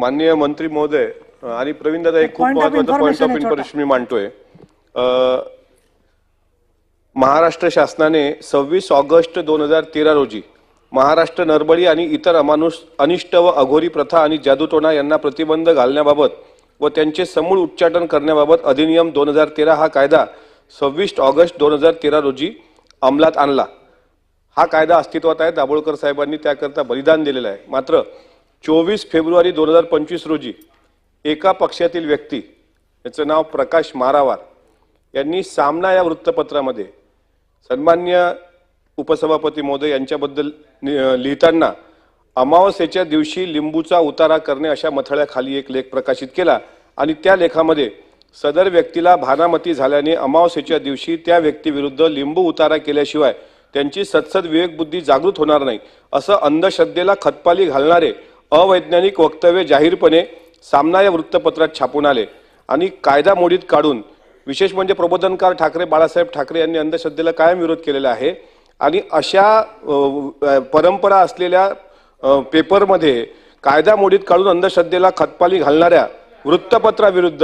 माननीय मंत्री महोदय आणि प्रवीण दादा एक खूप महत्त्वाचा पॉईंट ऑफ. इन्फॉर्मेशन मी मांडतोय. महाराष्ट्र शासनाने सव्वीस ऑगस्ट दोन हजार तेरा रोजी महाराष्ट्र नरबळी आणि इतर अमानुष अनिष्ट व अघोरी प्रथा आणि जादूटोणा यांना प्रतिबंध घालण्याबाबत व त्यांचे समूळ उच्चाटन करण्याबाबत अधिनियम दोन हजार तेरा हा कायदा सव्वीस ऑगस्ट दोन हजार तेरा रोजी अंमलात आणला. हा कायदा अस्तित्वात आहे दाभोळकर साहेबांनी त्याकरता बलिदान दिलेलं आहे. मात्र चोवीस फेब्रुवारी दोन हजार पंचवीस रोजी एका पक्षातील व्यक्ती याचं नाव प्रकाश मारावार यांनी सामना या वृत्तपत्रामध्ये सन्मान्य उपसभापती मोदय यांच्याबद्दल नि- लिहिताना अमावस्येच्या दिवशी लिंबूचा उतारा करणे अशा मथळ्याखाली एक लेख प्रकाशित केला आणि त्या लेखामध्ये सदर व्यक्तीला भानामती झाल्याने अमावस्येच्या दिवशी त्या व्यक्तीविरुद्ध लिंबू उतारा केल्याशिवाय त्यांची सत्सद विवेकबुद्धी जागृत होणार नाही असं अंधश्रद्धेला खतपाली घालणारे अवैज्ञानिक वक्तव्य जाहीरपणे सामना या वृत्तपत्रात छापून आले. आणि कायदा मोडीत काढून विशेष म्हणजे प्रबोधनकार ठाकरे बाळासाहेब ठाकरे यांनी अंधश्रद्धेला कायम विरोध केलेला आहे. आणि अशा परंपरा असलेल्या पेपरमध्ये कायदा मोडीत काढून अंधश्रद्धेला खतपाली घालणाऱ्या वृत्तपत्राविरुद्ध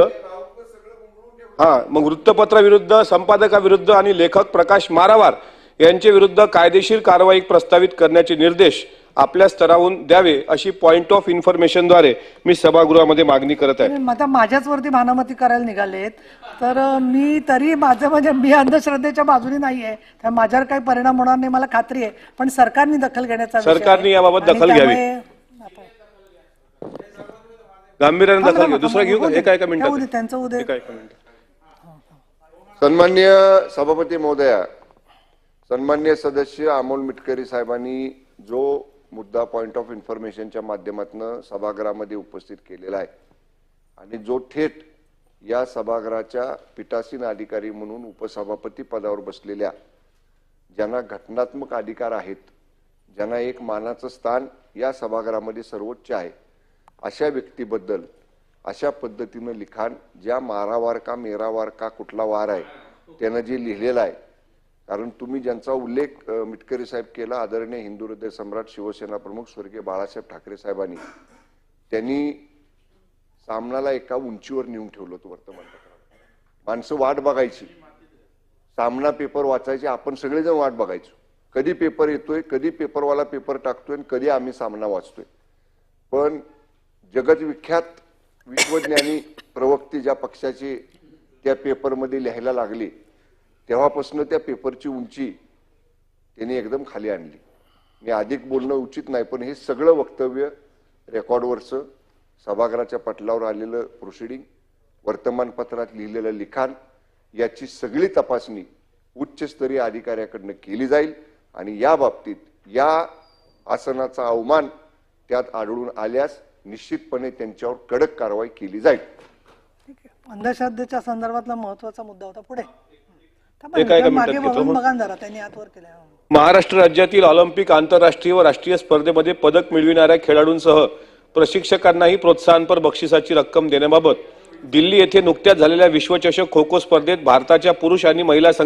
हां मग वृत्तपत्राविरुद्ध संपादकाविरुद्ध आणि लेखक प्रकाश मारावार यांच्या विरुद्ध कायदेशीर कारवाई प्रस्तावित करण्याचे निर्देश आपल्या स्तरावरून द्यावे अशी पॉइंट ऑफ इन्फॉर्मेशनद्वारे मी सभागृहामध्ये मागणी करत आहे. आता माझ्याच वरती भानामती करायला निघालेत. तर मी तरी माझं म्हणजे मी अंधश्रद्धेच्या बाजूने नाहीये. तर माझ्यावर काही परिणाम होणार नाही मला खात्री आहे. पण सरकारने दखल घेण्याचा विषय आहे. सरकारने याबाबत दखल घ्यावी. गांभीर्याने दखल घेऊ दुसरा घेऊ. एका एका मिनिटात. त्यांचं उद्या सन्मान्य सभापती महोदया सन्मान्य सदस्य अमोल मिटकरी साहेबांनी जो मुद्दा पॉइंट ऑफ इन्फॉर्मेशनच्या माध्यमातून सभागृहामध्ये उपस्थित केलेला आहे आणि जो थेट या सभागृहाच्या पीठासीन अधिकारी म्हणून उपसभापती पदावर बसलेल्या ज्यांना घटनात्मक अधिकार आहेत ज्यांना एक मानाचं स्थान या सभागृहामध्ये सर्वोच्च आहे अशा व्यक्तीबद्दल अशा पद्धतीनं लिखाण ज्या मारावार का मेरावार का कुठला वार आहे त्यानं जे लिहिलेलं आहे कारण तुम्ही ज्यांचा उल्लेख मिटकरी साहेब केला आदरणीय हिंदू हृदय सम्राट शिवसेना प्रमुख स्वर्गीय बाळासाहेब ठाकरे साहेबांनी त्यांनी सामनाला एका उंचीवर नेऊन ठेवलं होतं वर्तमानपत्रात माणसं वाट बघायची. सामना पेपर वाचायचे आपण सगळेजण वाट बघायचो. कधी पेपर येतोय कधी पेपरवाला पेपर टाकतोय आणि कधी आम्ही सामना वाचतोय. पण जगतविख्यात विश्वज्ञानी प्रवक्ते ज्या पक्षाचे त्या पेपरमध्ये लिहायला लागले तेव्हापासून त्या पेपरची उंची त्यांनी एकदम खाली आणली. मी अधिक बोलणं उचित नाही पण हे सगळं वक्तव्य रेकॉर्डवरचं सभागृहाच्या पटलावर आलेलं प्रोसिडिंग वर्तमानपत्रात लिहिलेलं लिखाण याची सगळी तपासणी उच्चस्तरीय अधिकाऱ्याकडनं केली जाईल आणि या बाबतीत या आसनाचा अवमान त्यात आढळून आल्यास निश्चितपणे त्यांच्यावर कडक कारवाई केली जाईल. ठीक आहे. अंधश्रद्धेच्या संदर्भातला महत्त्वाचा मुद्दा होता पुढे. एका- एका मिनिटात घेतो. महाराष्ट्र राज्यातील ऑलिम्पिक आंतरराष्ट्रीय व राष्ट्रीय स्पर्धेमध्ये पदक मिळविणाऱ्या खेळाडूंसह प्रशिक्षकांनाही प्रोत्साहनपर बक्षिसाची रक्कम देण्याबाबत दिल्ली येथे नुकत्याच झालेल्या विश्वचषक खो खो स्पर्धेत भारताच्या पुरुष आणि महिला संघ